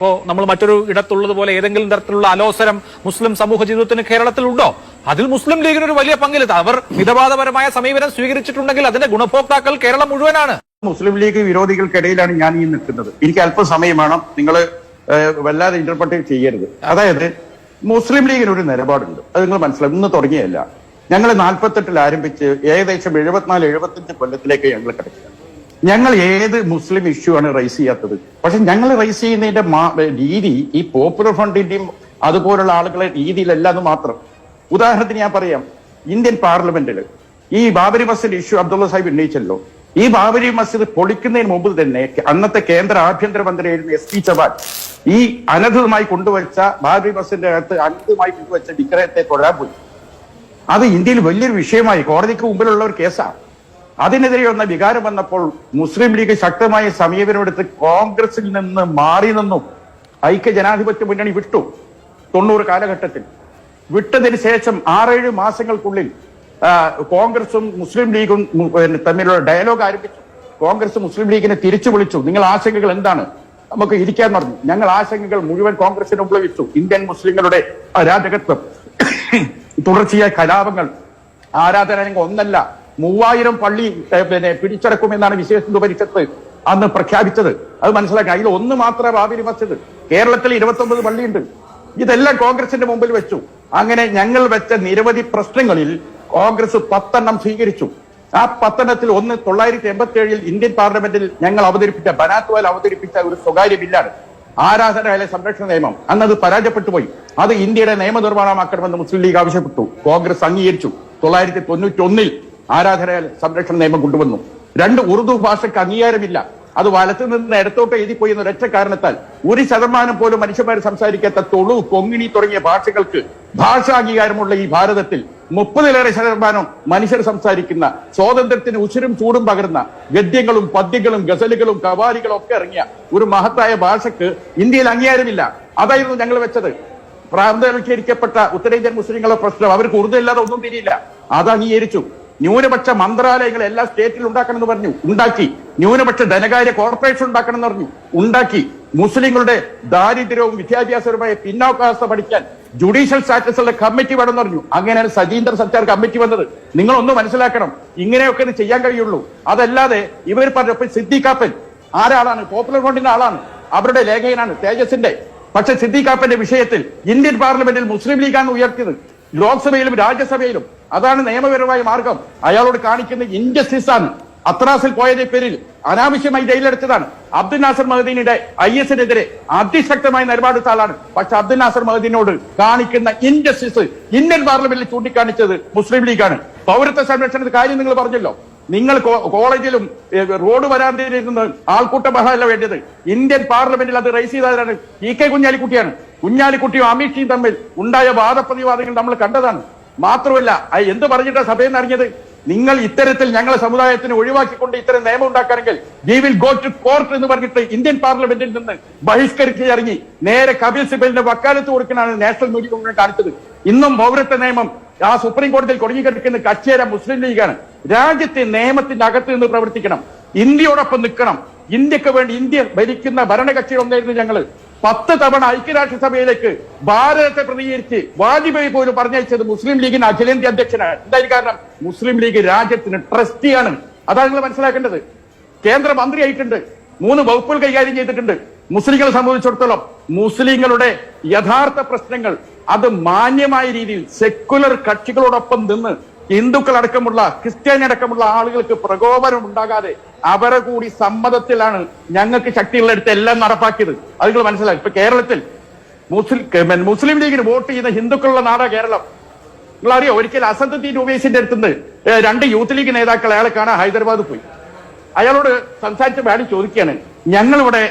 ഇപ്പോ നമ്മൾ മറ്റൊരു ഇടത്തുള്ളതുപോലെ ഏതെങ്കിലും തരത്തിലുള്ള അലോസരം മുസ്ലിം സമൂഹ ജീവിതത്തിന് കേരളത്തിൽ ഉണ്ടോ അതിൽ മുസ്ലിം ലീഗിന് ഒരു വലിയ പങ്കില്ല അവർ മിതവാദപരമായ സമീപനം സ്വീകരിച്ചിട്ടുണ്ടെങ്കിൽ അതിന്റെ ഗുണഭോക്താക്കൾ കേരളം മുഴുവനാണ്. മുസ്ലിം ലീഗ് വിരോധികൾക്കിടയിലാണ് ഞാൻ ഈ നിൽക്കുന്നത്. എനിക്ക് അല്പം സമയം വേണം. നിങ്ങൾ വല്ലാതെ ഇന്റർപ്രട്ട് ചെയ്യരുത്. അതായത് മുസ്ലിം ലീഗിന് ഒരു നിലപാടുണ്ട്. അത് നിങ്ങൾ മനസ്സിലാവും ഇന്ന് തുടങ്ങിയല്ല ഞങ്ങൾ നാൽപ്പത്തെട്ടിൽ ആരംഭിച്ച് ഏകദേശം എഴുപത്തിനാല് എഴുപത്തഞ്ച് കൊല്ലത്തിലേക്ക് ഞങ്ങൾ കിടക്കുക ഞങ്ങൾ ഏത് മുസ്ലിം ഇഷ്യൂ ആണ് റൈസ് ചെയ്യാത്തത്? പക്ഷെ ഞങ്ങൾ റൈസ് ചെയ്യുന്നതിന്റെ രീതി ഈ പോപ്പുലർ ഫണ്ടിന്റെയും അതുപോലുള്ള ആളുകളെ രീതിയിലല്ല എന്ന് മാത്രം. ഉദാഹരണത്തിന് ഞാൻ പറയാം ഇന്ത്യൻ പാർലമെന്റിൽ ഈ ബാബരി മസ്ജിദ് ഇഷ്യൂ അബ്ദുള്ള സാഹിബ് ഉന്നയിച്ചല്ലോ. ഈ ബാബരി മസ്ജിദ് പൊളിക്കുന്നതിന് മുമ്പ് തന്നെ അന്നത്തെ കേന്ദ്ര ആഭ്യന്തരമന്ത്രിയായിരുന്ന എസ് പി ചവാൻ ഈ അനധിതമായി കൊണ്ടുവച്ച ബാബരി മസ്ജിദിന്റെ അകത്ത് അനധിതമായി കൊണ്ടുവച്ച വിഗ്രഹത്തെ തൊഴാൻ പോയി. അത് ഇന്ത്യയിൽ വലിയൊരു വിഷയമായി. കോടതിക്ക് മുമ്പിലുള്ള ഒരു കേസാണ് അതിനെതിരെ വന്ന വികാരം വന്നപ്പോൾ മുസ്ലിം ലീഗ് ശക്തമായ സമീപനമെടുത്ത് കോൺഗ്രസിൽ നിന്ന് മാറി നിന്നും ഐക്യ ജനാധിപത്യ മുന്നണി വിട്ടു തൊണ്ണൂറ് കാലഘട്ടത്തിൽ. വിട്ടതിന് ശേഷം ആറേഴ് മാസങ്ങൾക്കുള്ളിൽ കോൺഗ്രസും മുസ്ലിം ലീഗും തമ്മിലുള്ള ഡയലോഗ് ആരംഭിച്ചു. കോൺഗ്രസ് മുസ്ലിം ലീഗിനെ തിരിച്ചു വിളിച്ചു. നിങ്ങൾ ആശങ്കകൾ എന്താണ്? നമുക്ക് ഇരിക്കാൻ പറഞ്ഞു. ഞങ്ങൾ ആശങ്കകൾ മുഴുവൻ കോൺഗ്രസിന് ഉപയോഗിച്ചു. ഇന്ത്യൻ മുസ്ലിങ്ങളുടെ അരാജകത്വം തുടർച്ചയായ കലാപങ്ങൾ ആരാധനാലയങ്ങൾ ഒന്നല്ല മൂവായിരം പള്ളി പിന്നെ പിടിച്ചടക്കുമെന്നാണ് വിശേഷ പരിഷത്ത് അന്ന് പ്രഖ്യാപിച്ചത്. അത് മനസ്സിലാക്കുക അതിൽ ഒന്ന് മാത്രമേ ബാബരി മസ്ജിദ്. കേരളത്തിൽ ഇരുപത്തി ഒമ്പത് പള്ളിയുണ്ട്. ഇതെല്ലാം കോൺഗ്രസിന്റെ മുമ്പിൽ വെച്ചു. അങ്ങനെ ഞങ്ങൾ വെച്ച നിരവധി പ്രശ്നങ്ങളിൽ കോൺഗ്രസ് പത്തെണ്ണം സ്വീകരിച്ചു. ആ പത്തെണ്ണത്തിൽ ഒന്ന് തൊള്ളായിരത്തി എൺപത്തി ഏഴിൽ ഇന്ത്യൻ പാർലമെന്റിൽ ഞങ്ങൾ അവതരിപ്പിച്ച ബനാത്വാൽ അവതരിപ്പിച്ച ഒരു സ്വകാര്യ ബില്ലാണ്. ആരാധനാലയ സംരക്ഷണ നിയമം. അന്ന് അത് പരാജയപ്പെട്ടു പോയി. അത് ഇന്ത്യയുടെ നിയമനിർമ്മാണമാക്കണമെന്ന് മുസ്ലിം ലീഗ് ആവശ്യപ്പെട്ടു. കോൺഗ്രസ് അംഗീകരിച്ചു. തൊള്ളായിരത്തി തൊണ്ണൂറ്റി ഒന്നിൽ ആരാധനാലയ സംരക്ഷണ നിയമം കൊണ്ടുവന്നു. രണ്ട് ഉറുദു ഭാഷയ്ക്ക് അംഗീകാരമില്ല. അത് വലത്തു നിന്ന് ഇടത്തോട്ട് എഴുതിപ്പോയി എന്ന ഒരൊറ്റ കാരണത്താൽ ഒരു ശതമാനം പോലും മനുഷ്യന്മാർ സംസാരിക്കാത്ത തൊളു കൊങ്ങിണി തുടങ്ങിയ ഭാഷകൾക്ക് ഭാഷാ അംഗീകാരമുള്ള ഈ ഭാരതത്തിൽ മുപ്പതിലേറെ ശതമാനം മനുഷ്യർ സംസാരിക്കുന്ന സ്വാതന്ത്ര്യത്തിന് ഉശിരും ചൂടും പകരുന്ന ഗദ്യങ്ങളും പദ്യങ്ങളും ഗസലുകളും കവാലികളും ഒക്കെ ഇറങ്ങിയ ഒരു മഹത്തായ ഭാഷക്ക് ഇന്ത്യയിൽ അംഗീകാരമില്ല. അതായിരുന്നു ഞങ്ങൾ വെച്ചത്. പ്രാന്തവൽക്കരിക്കപ്പെട്ട ഉത്തരേന്ത്യൻ മുസ്ലിങ്ങളുടെ പ്രശ്നം അവർക്ക് ഉറുദു ഇല്ലാതെ ഒന്നും തിരിയില്ല. അത് അംഗീകരിച്ചു. ന്യൂനപക്ഷ മന്ത്രാലയങ്ങൾ എല്ലാ സ്റ്റേറ്റിലും ഉണ്ടാക്കണം എന്ന് പറഞ്ഞു. ഉണ്ടാക്കി. ന്യൂനപക്ഷ ധനകാര്യ കോർപ്പറേഷൻ ഉണ്ടാക്കണം എന്ന് പറഞ്ഞു. ഉണ്ടാക്കി. മുസ്ലിങ്ങളുടെ ദാരിദ്ര്യവും വിദ്യാഭ്യാസപരമായ പിന്നോക്കാവസ്ഥ പഠിക്കാൻ ജുഡീഷ്യൽ സ്റ്റാറ്റസ് ഉള്ള കമ്മിറ്റി വേണമെന്ന് പറഞ്ഞു. അങ്ങനെയാണ് സജീന്ദ്ര സർക്കാർ കമ്മിറ്റി വന്നത്. നിങ്ങൾ ഒന്ന് മനസ്സിലാക്കണം. ഇങ്ങനെയൊക്കെ ഇത് ചെയ്യാൻ കഴിയുള്ളൂ. അതല്ലാതെ ഇവർ പറഞ്ഞപ്പോ സിദ്ദിഖാപ്പൻ ആരാളാണ്? പോപ്പുലർ ഫ്രണ്ടിന്റെ ആളാണ്. അവരുടെ ലേഖകനാണ് തേജസിന്റെ പക്ഷെ സിദ്ദിഖാപ്പന്റെ വിഷയത്തിൽ ഇന്ത്യൻ പാർലമെന്റിൽ മുസ്ലിം ലീഗാണ് ഉയർത്തിയത്. ലോക്സഭയിലും രാജ്യസഭയിലും അതാണ് നിയമപരമായ മാർഗം. അയാളോട് കാണിക്കുന്ന ഇൻജസ്റ്റിസ് ആണ് അത്രാസിൽ പോയതിന്റെ പേരിൽ അനാവശ്യമായി ജയിലെടുത്തതാണ്. അബ്ദുൽ നാസർ മഹദീനിയുടെ ഐ എസിനെതിരെ അതിശക്തമായ നിലപാടുത്ത ആളാണ് പക്ഷെ അബ്ദുൽ നാസർ മഹദീനോട് കാണിക്കുന്ന ഇൻജസ്റ്റിസ് ഇന്ത്യൻ പാർലമെന്റിൽ ചൂണ്ടിക്കാണിച്ചത് മുസ്ലിം ലീഗാണ്. പൗരത്വ സംരക്ഷണത്തിന്റെ കാര്യം നിങ്ങൾ പറഞ്ഞല്ലോ. നിങ്ങൾ കോളേജിലും റോഡ് വരാന്തിരുന്ന് ആൾക്കൂട്ട ബഹളമല്ല വേണ്ടത്. ഇന്ത്യൻ പാർലമെന്റിൽ അത് റൈസ് ചെയ്തവരാണ്. ഇ കെ കുഞ്ഞാലിക്കുട്ടിയാണ്. കുഞ്ഞാലിക്കുട്ടിയും അമിത് ഷീയും തമ്മിൽ ഉണ്ടായ വാദപ്രതിവാദങ്ങൾ നമ്മൾ കണ്ടതാണ്. മാത്രമല്ല എന്ത് പറഞ്ഞിട്ടാ സഭയിൽ നിന്ന് അറിഞ്ഞത് നിങ്ങൾ ഇത്തരത്തിൽ ഞങ്ങളെ സമുദായത്തിന് ഒഴിവാക്കിക്കൊണ്ട് ഇത്തരം നിയമം ഉണ്ടാക്കാനെങ്കിൽ we will go to court എന്ന് പറഞ്ഞിട്ട് ഇന്ത്യൻ പാർലമെന്റിൽ നിന്ന് ബഹിഷ്കരിച്ച് ഇറങ്ങി നേരെ കപിൽ സിബലിന്റെ വക്കാലത്ത് കൊടുക്കാനാണ് നാഷണൽ മീഡിയ യൂണിയൻ കാണിച്ചത്. ഇന്നും പൗരത്വ നിയമം ആ സുപ്രീം കോടതിയിൽ കുടുങ്ങിക്കിടക്കുന്ന കച്ചേര മുസ്ലിം ലീഗാണ്. രാജ്യത്തെ നിയമത്തിന്റെ അകത്ത് നിന്ന് പ്രവർത്തിക്കണം. ഇന്ത്യയോടൊപ്പം നിൽക്കണം. ഇന്ത്യയ്ക്ക് വേണ്ടി ഇന്ത്യ ഭരിക്കുന്ന ഭരണകക്ഷികൾ ഒന്നായിരുന്നു ഞങ്ങൾ. പത്ത് തവണ ഐക്യരാഷ്ട്രസഭയിലേക്ക് ഭാരതത്തെ പ്രതികരിച്ച് വാജ്പേയി പോലും പറഞ്ഞയച്ചത് മുസ്ലിം ലീഗിന് അഖിലേന്ത്യാ അധ്യക്ഷനാണ്. എന്തായാലും കാരണം മുസ്ലിം ലീഗ് രാജ്യത്തിന് ട്രസ്റ്റിയാണ്. അതാണ് നിങ്ങൾ മനസ്സിലാക്കേണ്ടത്. കേന്ദ്ര മന്ത്രിയായിട്ടുണ്ട്. മൂന്ന് വകുപ്പുകൾ കൈകാര്യം ചെയ്തിട്ടുണ്ട്. മുസ്ലിങ്ങളെ സംബന്ധിച്ചിടത്തോളം മുസ്ലിങ്ങളുടെ യഥാർത്ഥ പ്രശ്നങ്ങൾ അത് മാന്യമായ രീതിയിൽ സെക്കുലർ കക്ഷികളോടൊപ്പം നിന്ന് ഹിന്ദുക്കൾ അടക്കമുള്ള ക്രിസ്ത്യാനി അടക്കമുള്ള ആളുകൾക്ക് പ്രകോപനം ഉണ്ടാകാതെ അവരെ കൂടി സമ്മതത്തിലാണ് ഞങ്ങൾക്ക് ശക്തിയുള്ളടുത്ത് എല്ലാം നടപ്പാക്കിയത്. അത് മനസ്സിലാക്കി ഇപ്പൊ കേരളത്തിൽ മുസ്ലിം മുസ്ലിം ലീഗിന് വോട്ട് ചെയ്യുന്ന ഹിന്ദുക്കളുള്ള നാടാണ് കേരളം. നിങ്ങൾ അറിയോ ഒരിക്കൽ അസദുദ്ദീൻ ഉവൈസിന്റെ അടുത്തുനിന്ന് രണ്ട് യൂത്ത് ലീഗ് നേതാക്കൾ അയാളെ കാണാൻ ഹൈദരാബാദ് പോയി. അയാളോട് സംസാരിച്ച വേണം ചോദിക്കുകയാണ്. ഞങ്ങളിവിടെ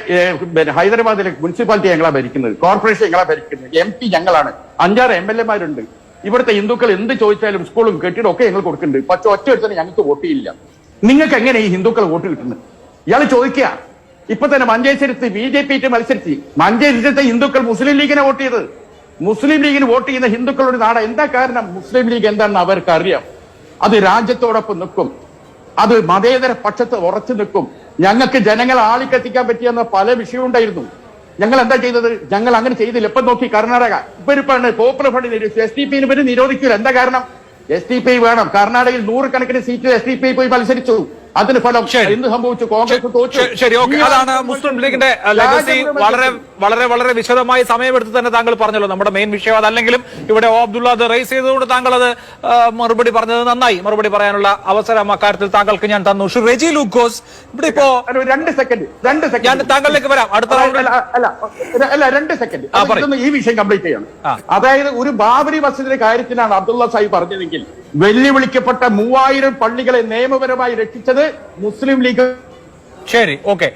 ഹൈദരാബാദിലെ മുനിസിപ്പാലിറ്റി ഞങ്ങളാ ഭരിക്കുന്നത് കോർപ്പറേഷൻ ഞങ്ങളാ ഭരിക്കുന്നത്. എം പി ഞങ്ങളാണ്. അഞ്ചാറ് എം എൽ എമാരുണ്ട് ഇവിടുത്തെ ഹിന്ദുക്കൾ എന്ത് ചോദിച്ചാലും സ്കൂളും കെട്ടിടം ഒക്കെ ഞങ്ങൾ കൊടുക്കുന്നുണ്ട്. പക്ഷെ ഒറ്റ തന്നെ ഞങ്ങൾക്ക് വോട്ട് നിങ്ങൾക്ക് എങ്ങനെ ഈ ഹിന്ദുക്കൾ വോട്ട് കിട്ടുന്നത്? ഇയാൾ ചോദിക്കുക. ഇപ്പൊ തന്നെ മഞ്ചേശ്വരത്ത് ബി ജെ പി മത്സരിച്ച് മഞ്ചേശ്വരത്തെ ഹിന്ദുക്കൾ മുസ്ലിം ലീഗിനെ വോട്ട് ചെയ്തത്. മുസ്ലിം ലീഗിന് വോട്ട് ചെയ്യുന്ന ഹിന്ദുക്കളുടെ നാട് എന്താ കാരണം? മുസ്ലിം ലീഗ് എന്താണെന്ന് അവർക്ക് അറിയാം അത് രാജ്യത്തോടൊപ്പം നിൽക്കും. അത് മതേതര പക്ഷത്ത് ഉറച്ചു നിൽക്കും. ഞങ്ങൾക്ക് ജനങ്ങളെ ആളിക്കത്തിക്കാൻ പറ്റിയെന്ന പല വിഷയവും ഉണ്ടായിരുന്നു. ഞങ്ങൾ എന്താ ചെയ്തത്? ഞങ്ങൾ അങ്ങനെ ചെയ്തില്ല. ഇപ്പൊ നോക്കി കർണാടക. ഇപ്പൊ പോപ്പുലർ ഫ്രണ്ട് എസ് ഡി പിന് ഇവർ നിരോധിക്കൂല. എന്താ കാരണം? എസ് ഡി പി വേണം. കർണാടകയിൽ നൂറുകണക്കിന് സീറ്റ് എസ് ഡി പി പോയി മത്സരിച്ചു. അതിന് ഫലം. എന്ത് സംഭവിച്ചു? കോൺഗ്രസ് തോറ്റു. ശരി, ഓക്കെ. അതാണ് മുസ്ലിം ലീഗിന്റെ ലെഗസി വളരെ വളരെ വളരെ വിശദമായി സമയമെടുത്ത് തന്നെ താങ്കൾ പറഞ്ഞല്ലോ. നമ്മുടെ മെയിൻ വിഷയം അതല്ലെങ്കിലും ഇവിടെ ഓ അബ്ദുള്ള അത് റേസ് ചെയ്തുകൊണ്ട് താങ്കൾ അത് മറുപടി പറഞ്ഞത് നന്നായി. മറുപടി പറയാനുള്ള അവസരം അക്കാര്യത്തിൽ താങ്കൾക്ക് ഞാൻ തന്നു. ശ്രീ റെജി ലൂക്കോസ് ഇവിടെ ഇപ്പോ രണ്ട് സെക്കൻഡ് രണ്ട് സെക്കൻഡ് ഞാൻ താങ്കളിലേക്ക് വരാം. അടുത്ത റൗണ്ടിൽ അല്ല, അല്ല രണ്ട് സെക്കൻഡ് ഈ വിഷയം കംപ്ലീറ്റ് ചെയ്യണം. അതായത് ഒരു ബാബരി മസ്ജിദിന്റെ കാര്യത്തിലാണ് അബ്ദുള്ള സാഹിബ് പറഞ്ഞതെങ്കിൽ വെല്ലുവിളിക്കപ്പെട്ട മൂവായിരം പള്ളികളെ നിയമപരമായി രക്ഷിച്ചത് മുസ്ലിം ലീഗ്. ശരി ഓക്കെ